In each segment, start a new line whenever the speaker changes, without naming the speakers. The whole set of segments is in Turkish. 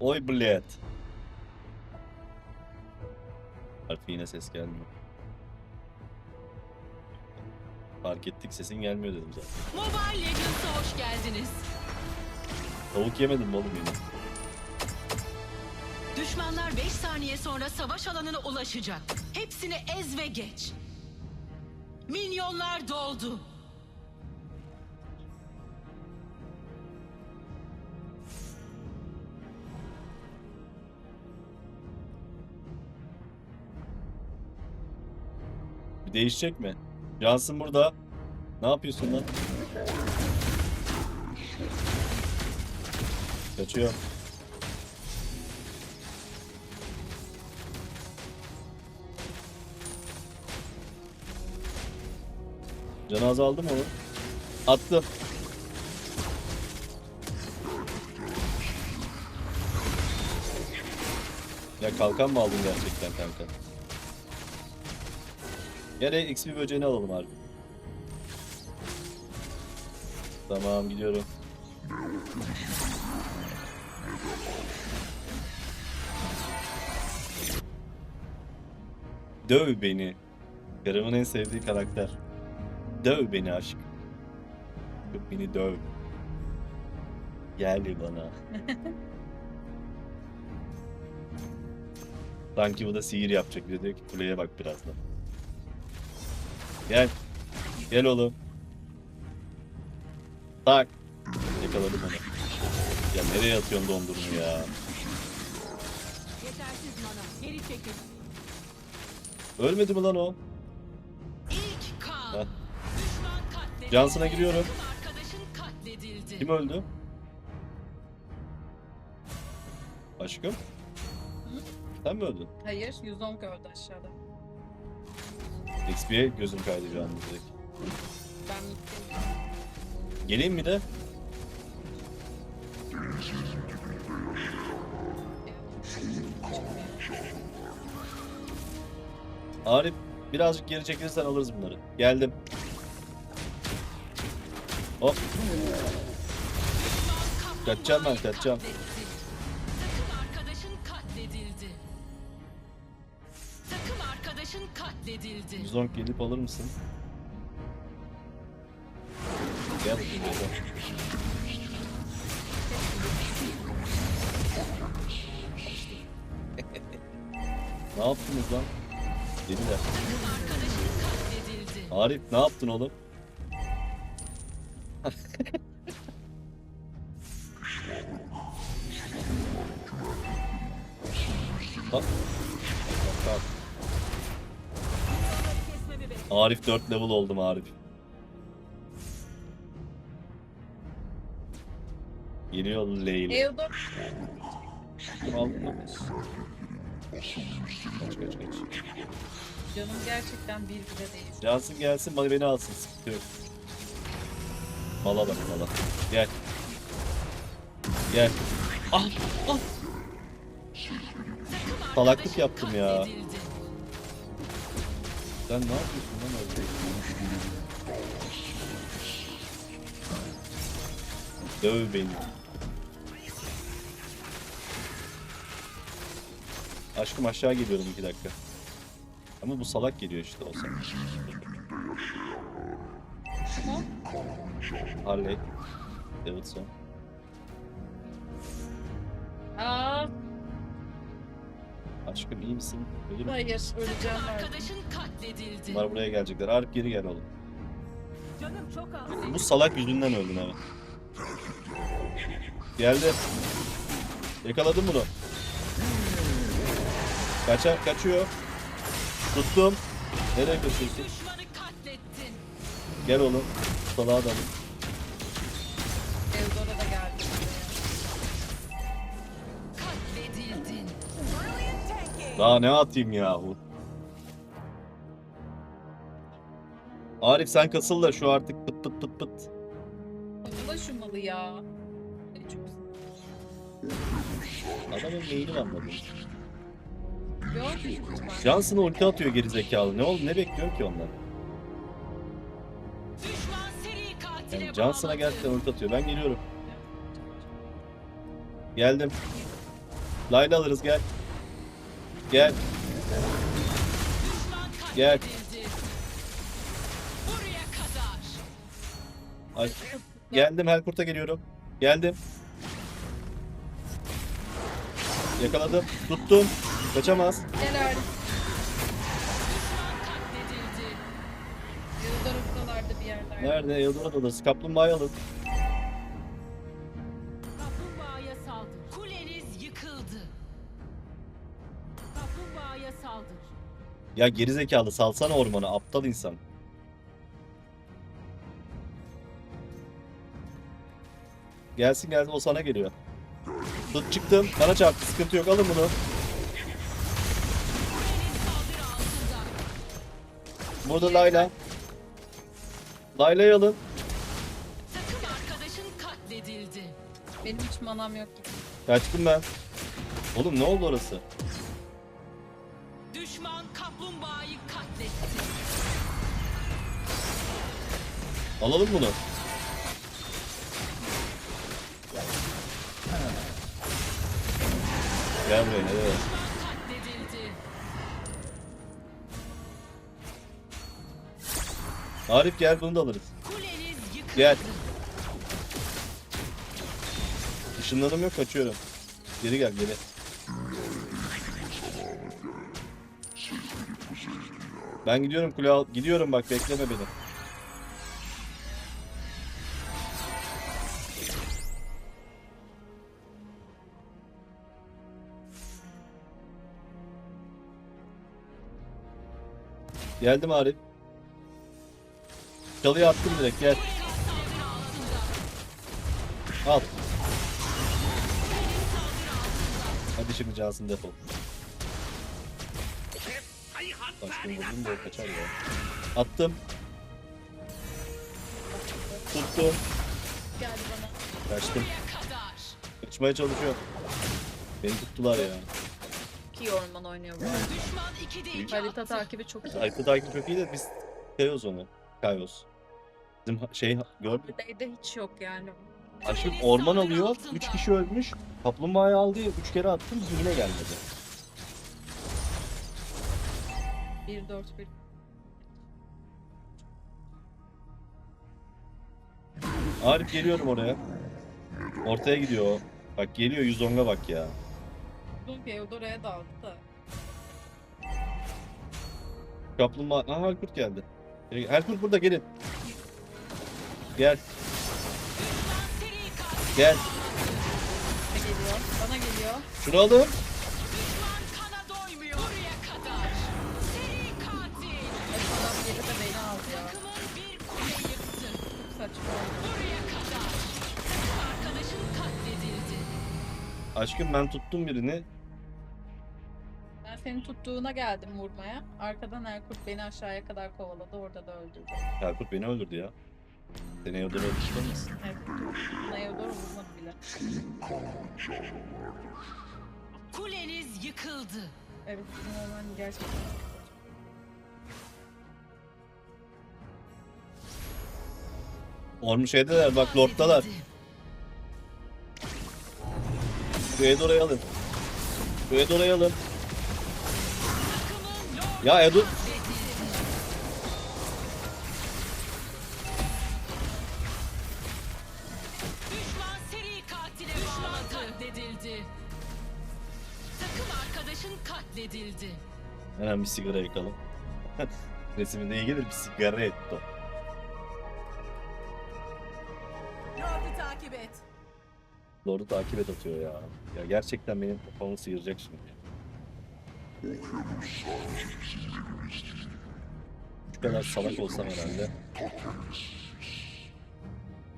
Oy bled. Harfi yine ses gelmiyor. Fark ettik sesin gelmiyor dedim zaten.
Mobile Legends'a hoş geldiniz.
Tavuk yemedim mi oğlum yine?
Düşmanlar 5 saniye sonra savaş alanına ulaşacak. Hepsini ez ve geç. Minyonlar doldu.
Değişecek mi? Cansın burada. Ne yapıyorsun lan? Kaçıyor. Canı azaldı mı oğlum? Attı. Ya kalkan mı aldın gerçekten kanka? Gene XP böceğini alalım abi. Tamam gidiyorum. Döv beni. Karımın en sevdiği karakter. Döv beni aşk. Beni döv. Gel bana. Sanki bu da sihir yapacak. Bir de diyor ki kuleye bak birazdan. Gel. Gel oğlum. Tak. Yakaladım onu. Ya nereye atıyorsun dondurunu ya?
Yetersiz mana. Geri çekil.
Ölmedi mi lan o?
İlk kan.
Heh.
Düşman katledildi.
Johnson'a giriyorum.
Takım Arkadaşın katledildi.
Kim öldü? Aşkım? Sen mi öldün?
Hayır, 110 gördü aşağıda.
XP'ye gözüm kaydı şu an direkt.
Ben.
Geleyim mi de? Arif birazcık geri çekilirsen alırız bunları. Geldim. Hop. Kaçacağım ben, kaçacağım.
Katledildi.
Zonk gelip alır mısın? Gel ne yaptınız lan? Deliler. Arif ne yaptın oğlum? Arif 4 level oldum Arif. Geliyor mı? Kaç kaç kaç.
canım gerçekten bir bile değil.
Cansın gelsin bana beni alsın sıkıntı yok. Mala bak mala. Gel. Gel. Ah ah. Salaklık yaptım ya.
katledildi.
Sen ne yapıyorsun lan orada? Döv beni. Aşkım aşağı geliyorum iki dakika. Ama bu salak geliyor işte olsa.
Tamam.
Harley. Davidson. Aşkım iyi misin? Ölür mü?
hayır, öleceğim
Takım
artık.
arkadaşın katledildi.
Bunlar buraya gelecekler. Arif geri gel oğlum.
Canım çok az.
Bu salak yüzünden öldün evet. Geldi. Yakaladım bunu. Kaça, kaçıyor. Tuttum. Nereye kaçıyorsun?
Düşmanı katlettin.
Gel oğlum. Salağa da. Daha ne atayım yahu? Arif sen kasıl da şu artık pıt pıt pıt pıt.
Bula şu malı ya. Çok
Adamın neyini anladım. Johnson'a ulti atıyor gerizekalı. Ne oldu? Ne bekliyor ki ondan? Yani Johnson'a gerçekten ulti atıyor. Ben geliyorum. Geldim. Line alırız gel. Gel. Gel.
katledildi. Buraya kadar.
Ay. Geldim Helkurt'a geliyorum. Geldim. Yakaladım. Tuttum. Kaçamaz.
Yıldar bir yerlerde.
Nerede? Eldorado odası. Kaplumbağayı alın.
Kaplumbağaya saldır. Kuleniz yıkıldı. Kaplumbağaya saldır.
Ya gerizekalı salsana ormanı. Aptal insan. Gelsin gelsin o sana geliyor. Tut çıktım. Bana çarptı. Sıkıntı yok. Alın bunu. Burada Layla. Layla'yı alın.
Takım arkadaşın katledildi.
Benim hiç manam yok gibi.
Kaçtım ben. Oğlum ne oldu orası? Alalım bunu. Gel buraya?
Düşman katledildi.
Arif gel bunu da alırız. Gel. Işınlanım yok kaçıyorum. Geri gel geri. Ben gidiyorum kule al. Gidiyorum bak bekleme beni. Geldim Arif. Çalıya attım direkt gel. Al. Hadi şimdi Cansın defol. Başkanı vurdum da kaçar ya. Attım. Tuttum. Kaçtım. Kaçmaya çalışıyor. Beni tuttular ya.
Ki orman oynuyor bu.
Düşman 2'de 2
Harita
attı.
takibi çok iyi.
Aykut Aykut çok iyi de biz Kayos onu. Kayos. Bizim şey gördük.
Kuleyde hiç yok yani.
Aşkım orman alıyor. 3 kişi ölmüş. Kaplumbağayı aldı. 3 kere attım. Yine gelmedi.
1 4 1.
Arif geliyorum oraya. Ortaya gidiyor. Bak geliyor 110'a bak ya.
Dur Eudora'ya daldı da.
Kaplumbağa... Aha Helkurt geldi. Helkurt burada gelin. Gel. Gel.
Bana geliyor. Bana geliyor.
Şunu alın. Aşkım ben tuttum birini.
Ben senin tuttuğuna geldim vurmaya. Arkadan Erkurt beni aşağıya kadar kovaladı. Orada da öldürdü.
Helkurt beni öldürdü ya. Seni öldürme düşmemiz.
Erkurt buna Eudora vurmadı bile.
Kuleniz yıkıldı.
Evet orman gerçekten
Ormu şeydeler bak lorddalar.
Katledildi.
Edora'yı alın. Edora'yı alın. Ya
katledildi. Düşman seri katile Düşman katledildi. Takım arkadaşın katledildi.
Hemen bir sigara yakalım. Resiminde iyi gelir bir sigara etto.
Lord'u takip et
atıyor ya. Ya gerçekten benim kafamı sıyıracak şimdi. Şu kadar salak olsam herhalde.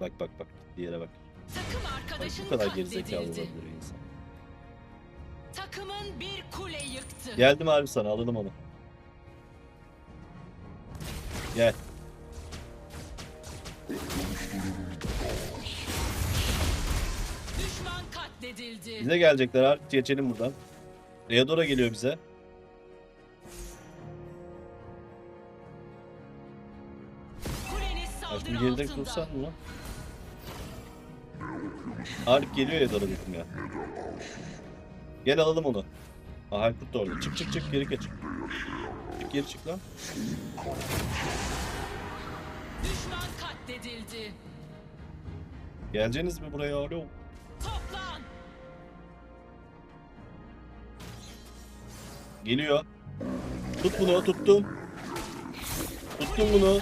Bak bak bak. Diğere bak.
Takım arkadaşın
bu kadar gerizekalı olabilir insan.
Takımın bir kule yıktı.
Geldim Arif sana alalım onu. Gel.
Katledildi.
Bize gelecekler Arif. Geçelim buradan. Leodora geliyor bize. Aşkım
saldırı
geride dursan mı? Arif geliyor Leodora dedim ya. Gel alalım onu. Aha Aykut da orada. Çık çık çık geri kaç. Çık geri çık lan.
Düşman katledildi.
Geleceğiniz mi buraya? Alo. Geliyor. Tut bunu tuttum. Tuttum bunu.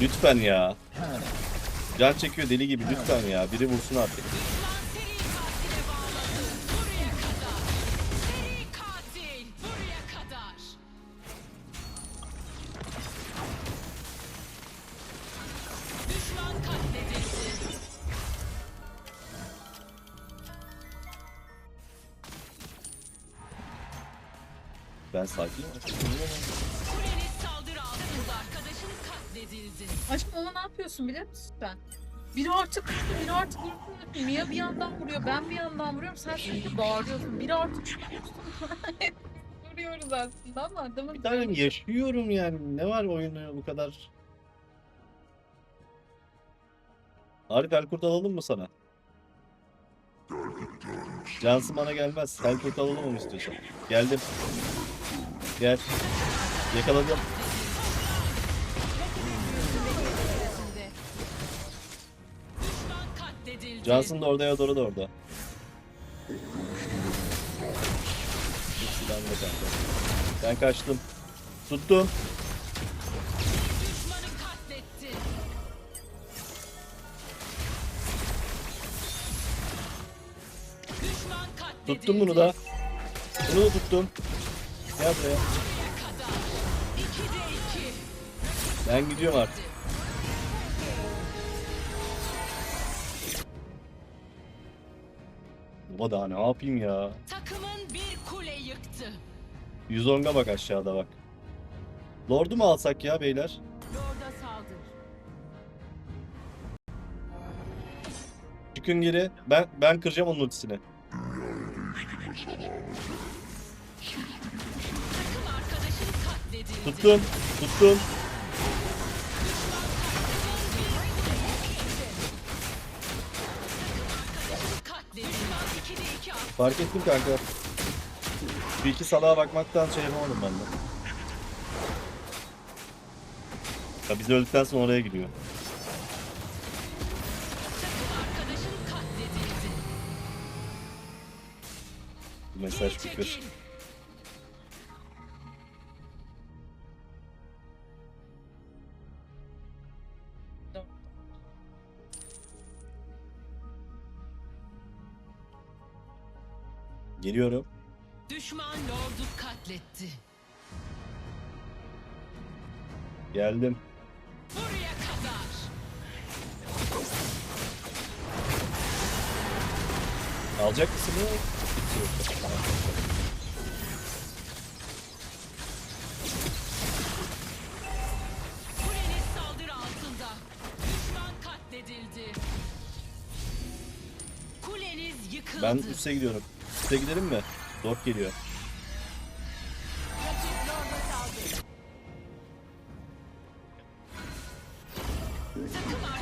Lütfen ya. Can çekiyor deli gibi lütfen ya. Biri vursun artık.
Yapıyorsun biliyor musun sen? Biri artık vurdu, biri artık vurdu. Mia bir yandan vuruyor, ben bir yandan vuruyorum. Sen sürekli bağırıyorsun. Biri artık vuruyorsun. Vuruyoruz aslında ama adamın...
Bir tanem yaşıyorum yani. Ne var oyunu bu kadar? Arif Elkurt alalım mı sana? Cansın bana gelmez. Elkurt alalım onu istiyorsan. Geldim. Gel. Yakaladım. Cansın da orada ya doğru da orada. Ben kaçtım. Tuttum. Tuttum bunu da. Bunu da tuttum. Gel buraya.
Buraya kadar. 2'de 2.
Ben gidiyorum artık. Baba daha ne yapayım ya?
Takımın bir kule yıktı.
110'a bak aşağıda bak. Lord'u mu alsak ya beyler?
Lord'a saldır.
Çıkın geri. Ben ben kıracağım onun ultisini.
Takım arkadaşın katledildi.
Tuttum. Tuttum. Fark ettim kanka. Bir iki salağa bakmaktan şey yapamadım ben de. Ya biz öldükten sonra oraya gidiyor. Mesaj
Geri
Geliyorum.
Düşman lordu katletti.
Geldim.
Buraya kadar.
Alacak mısın?
Kuleniz saldırı altında. Düşman katledildi. Kuleniz yıkıldı.
Ben üste gidiyorum. Üste gidelim mi? Dört geliyor.
Takım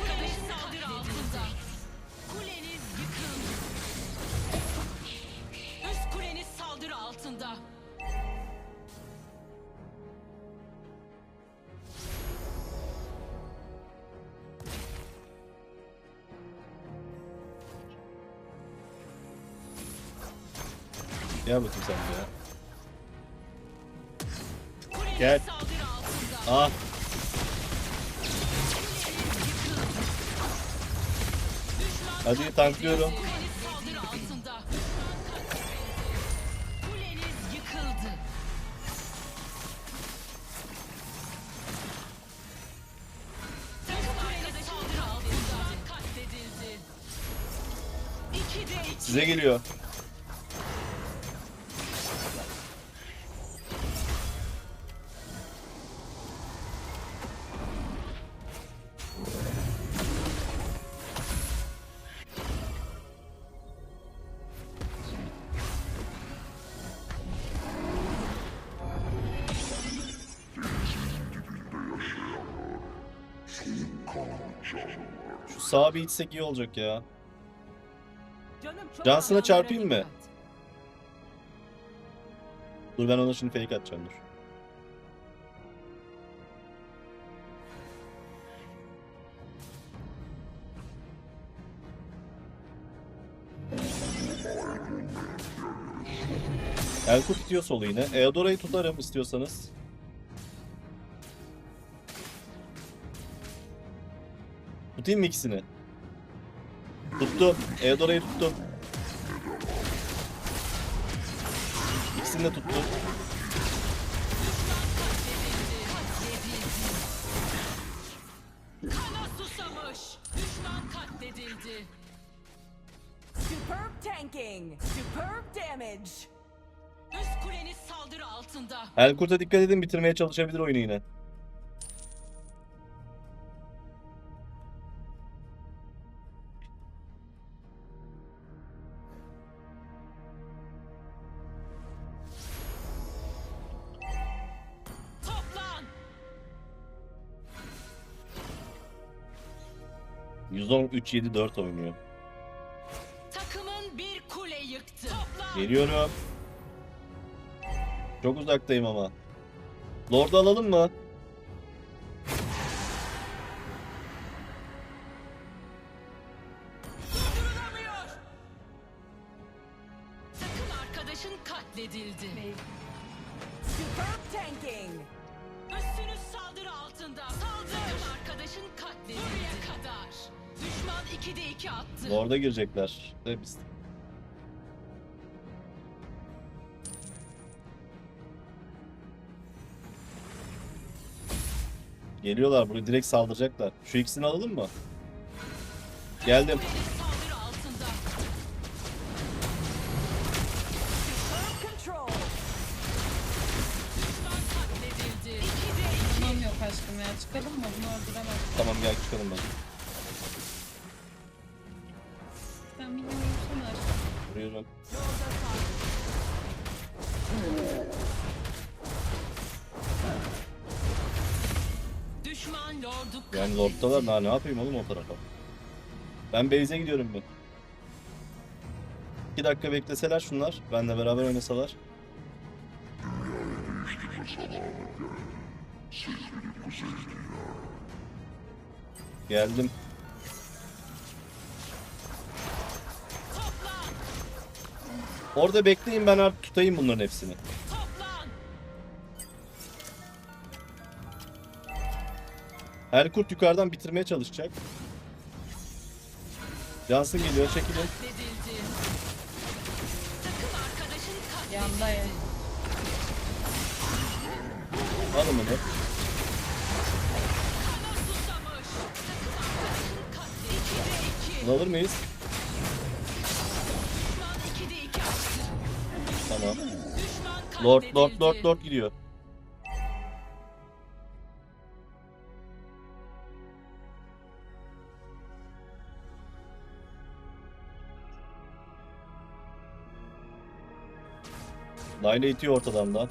Gel bakayım sen de ya.
Kuleniz
Gel. Ah Hadi tanklıyorum.
Kuleniz saldırı
bir içsek iyi olacak ya. Johnson'a çarpayım mı? Dur ben ona şimdi fake atacağım dur. Elkut itiyor solu yine. Eodora'yı tutarım istiyorsanız. Tutayım mı ikisini? Tuttum. Eodora'yı tuttum. İkisini de tuttum.
Kana susamış. Düşman katledildi.
Superb tanking. Superb damage.
Üst kuleniz saldırı altında.
Elkurt'a dikkat edin bitirmeye çalışabilir oyunu yine. 113-7-4 oynuyor.
Takımın bir kule yıktı.
Geliyorum. Çok uzaktayım ama. Lord'u alalım mı?
Katledildi.
Superb tanking.
Üstünüz saldırı altında. Saldır. Takım arkadaşın katledildi. Buraya kadar. Düşman 2'de 2 attı.
Lord'a girecekler. De biz- Geliyorlar buraya direkt saldıracaklar. Şu ikisini alalım mı? Geldim.
Kuleniz saldırı altında.
Superb control.
Düşman katledildi. 2'de 2.
Tamam yok aşkım ya. Çıkalım mı? Bunu öldüremez.
Tamam gel çıkalım ben.
Sen minyon
Yani Lord'dalar daha ne yapayım oğlum o tarafa. Ben base'e gidiyorum ben. 2 dakika bekleseler şunlar. Benle beraber oynasalar. Geldim. Orada bekleyin ben artık tutayım bunların hepsini. Erkurt yukarıdan bitirmeye çalışacak. Johnson geliyor çekilin.
Yandayım.
Alın bunu.
Kana susamış. Takım arkadaşın katledildi. 2'de 2.
Bunu alır mıyız? Tamam. Lord, Lord, Lord, Lord gidiyor. Layla itiyor ortadan da.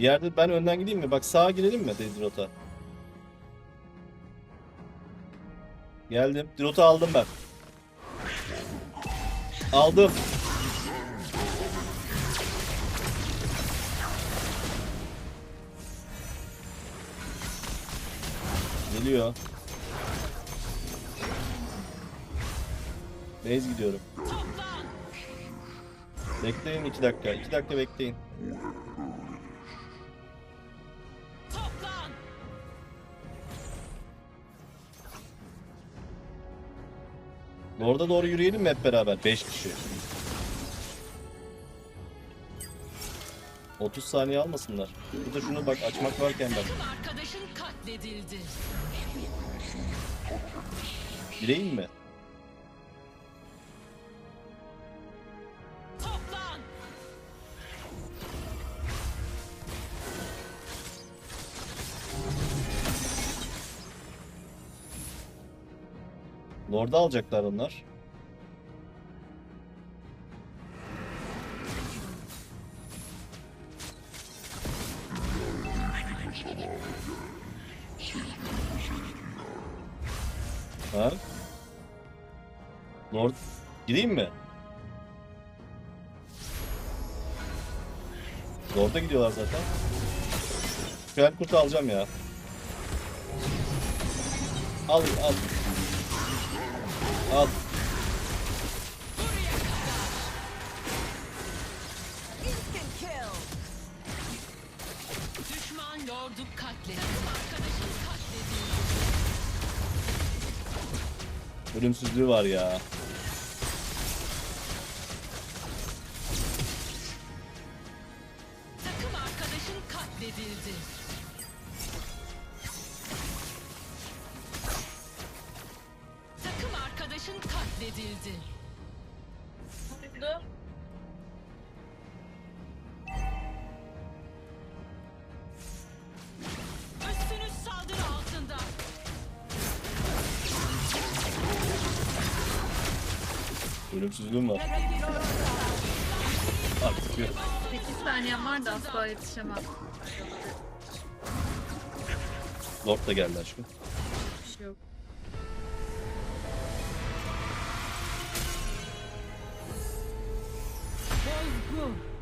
Bir yerde ben önden gideyim mi? Bak sağa girelim mi Dedrot'a? Geldim. Dirot'u aldım ben. Aldım. Geliyor. Base gidiyorum. Bekleyin iki dakika. iki dakika bekleyin. Orada doğru yürüyelim mi hep beraber? 5 kişi. 30 saniye almasınlar. Bir de şunu bak açmak varken bak.
Arkadaşın katledildi.
Gireyim mi? Lord'u alacaklar onlar. Ha? Lord gideyim mi? Lord'a gidiyorlar zaten. Ben kurtu alacağım ya. Al al. Al.
Düşman lordu katledildi.
Ölümsüzlüğü var ya.
Katledildi.
Burada.
Üstünüz saldırı altında.
Ölümsüzlüğüm var. Artık yok.
8 saniyem var da asla yetişemem.
Lord da geldi aşkım.